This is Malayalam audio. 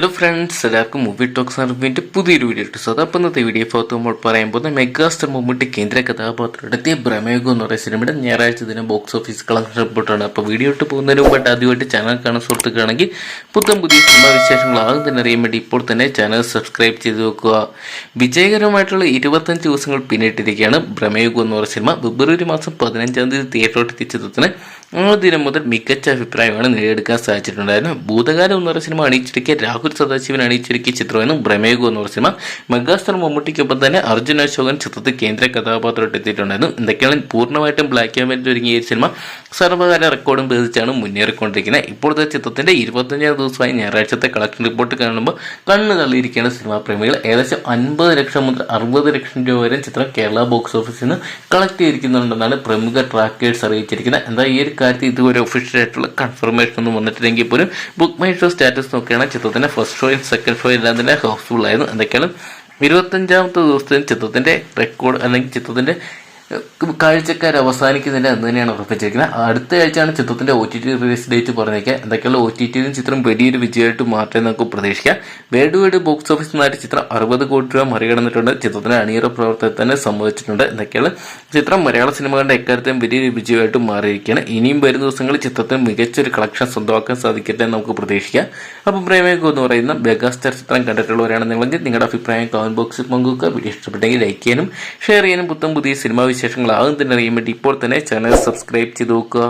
ഹലോ ഫ്രണ്ട്സ് എല്ലാവർക്കും മൂവി ടോക്സ് അറിവിന്റെ പുതിയൊരു വീഡിയോ ഇട്ടു സോ അതപ്പം ഇന്നത്തെ വീഡിയോ ഭാഗത്ത് നമ്മൾ പറയാൻ പോകുന്ന മെഗാസ്റ്റർ മമ്മൂട്ടി കേന്ദ്ര കഥാപാത്രമെടുത്തിയ ഭ്രമയുഗം എന്ന് പറയുന്ന സിനിമയുടെ ഞായറാഴ്ച ദിനം ബോക്സ് ഓഫീസ് കളക്ഷൻ റിപ്പോർട്ടാണ് അപ്പോൾ വീഡിയോ ഇട്ട് പോകുന്നതിന് മുമ്പായിട്ട് ആദ്യമായിട്ട് ചാനൽ കാണാൻ സുഹൃത്തുക്കളാണെങ്കിൽ പുത്തൻ പുതിയ സിനിമാ വിശേഷങ്ങൾ ആദ്യം തന്നെ അറിയാൻ വേണ്ടി ഇപ്പോൾ തന്നെ ചാനൽ സബ്സ്ക്രൈബ് ചെയ്ത് വെക്കുക. വിജയകരമായിട്ടുള്ള ഇരുപത്തഞ്ച് ദിവസങ്ങൾ പിന്നിട്ടിരിക്കുകയാണ് ഭ്രമയുഗം എന്ന് പറയുന്ന സിനിമ ഫെബ്രുവരി മാസം പതിനഞ്ചാം തീയതി തിയേറ്ററോട്ട് ചിത്രത്തിന് ആ ദിനം മുതൽ മികച്ച അഭിപ്രായമാണ് നേടിയെടുക്കാൻ സാധിച്ചിട്ടുണ്ടായിരുന്നു. ഭൂതകാലം എന്ന് പറയുന്ന സിനിമ അണിയിച്ചിരിക്കുക രാഹുൽ സദാശിവൻ അണിയിച്ചിരിക്കിയ ചിത്രമായിരുന്നു ബ്രമേഗു എന്ന് പറയുന്ന സിനിമ. മെഗാസ്റ്റർ മമ്മൂട്ടിക്കൊപ്പം തന്നെ അർജുൻ അശോകൻ ചിത്രത്തിൽ കേന്ദ്ര കഥാപാത്രമായിട്ട് എത്തിയിട്ടുണ്ടായിരുന്നു. എന്തൊക്കെയാണ് പൂർണമായിട്ടും ബ്ലാക്ക് ആൻഡ് വൈറ്റ് ഒരുങ്ങിയ സിനിമ. സർവകാല റെക്കോർഡും ഭേദിച്ചാണ് മുന്നേറിക്കൊണ്ടിരിക്കുന്നത്. ഇപ്പോഴത്തെ ചിത്രത്തിന്റെ ഇരുപത്തഞ്ചാം ദിവസമായി ഞായറാഴ്ചത്തെ കളക്ഷൻ റിപ്പോർട്ട് കാണുമ്പോൾ കണ്ണു തള്ളിയിരിക്കുകയാണ് സിനിമാ പ്രേമികൾ ഏകദേശം അൻപത് ലക്ഷം മുതൽ അറുപത് ലക്ഷം രൂപ വരെ ചിത്രം കേരള ബോക്സ് ഓഫീസിൽ നിന്ന് കളക്ട് ചെയ്തിരിക്കുന്നുണ്ടെന്നാണ് പ്രമുഖ ട്രാക്കേഴ്സ് അറിയിച്ചിരിക്കുന്നത്. എന്താ ഈ ഒരു കാര്യത്തിൽ ഇതുവരെ ഒഫീഷ്യലായിട്ടുള്ള കൺഫർമേഷൻ ഒന്നും വന്നിട്ടില്ലെങ്കിൽ പോലും ബുക്ക് മൈ ഷോ സ്റ്റാറ്റസ് നോക്കിയാണ് ചിത്രത്തിന്റെ ഫസ്റ്റ് ഷോയും സെക്കൻഡ് ഷോയും എല്ലാം തന്നെ ഹൗസ്ഫുൾ ആയിരുന്നു. എന്തൊക്കെയാണ്? ഇരുപത്തഞ്ചാമത്തെ ദിവസത്തിന് ചിത്രത്തിന്റെ റെക്കോർഡ് അല്ലെങ്കിൽ ചിത്രത്തിന്റെ കാഴ്ചക്കാർ അവസാനിക്കുന്നതിന്റെ അന്ന് തന്നെയാണ് ഉറപ്പിച്ചിരിക്കുന്നത്. അടുത്ത ആഴ്ചയാണ് ചിത്രത്തിന്റെ O T T release date പറഞ്ഞേക്കുക. എന്തൊക്കെയുള്ള ഒ ടി ടിയിലും ചിത്രം വലിയൊരു വിജയമായിട്ട് മാറ്റം നമുക്ക് പ്രതീക്ഷിക്കാം വേൾഡ് വേഡ് ബോക്സ് ഓഫീസ് നിന്നായിട്ട് ചിത്രം അറുപത് കോടി രൂപ മറികടന്നിട്ടുണ്ട്. ചിത്രത്തിന്റെ അണിയറ പ്രവർത്തനം തന്നെ സംഭവിച്ചിട്ടുണ്ട് എന്തൊക്കെയാണ് ചിത്രം മലയാള സിനിമകളുടെ എക്കാര്യത്തെയും വലിയൊരു വിജയമായിട്ട് മാറിയിരിക്കുകയാണ്. ഇനിയും വരും ദിവസങ്ങളിൽ ചിത്രത്തിന് മികച്ചൊരു കളക്ഷൻ സ്വന്തമാക്കാൻ സാധിക്കട്ടെ എന്ന് നമുക്ക് പ്രതീക്ഷിക്കാം. അപ്പം പ്രേമേഗോ എന്ന് പറയുന്ന മെഗാസ്റ്റാർ ചിത്രം കണ്ടിട്ടുള്ളവരാണെന്നുണ്ടെങ്കിൽ നിങ്ങളുടെ അഭിപ്രായം കമന്റ് ബോക്സിൽ പങ്കുവെക്കുക. വീഡിയോ ഇഷ്ടപ്പെട്ടെങ്കിൽ ലൈക്ക് ചെയ്യാനും ഷെയർ ചെയ്യാനും പുത്തം പുതിയ സിനിമാ വിശേഷങ്ങൾ ആകും തന്നെ അറിയാൻ വേണ്ടി ഇപ്പോൾ തന്നെ ചാനൽ സബ്സ്ക്രൈബ് ചെയ്ത് നോക്കുക.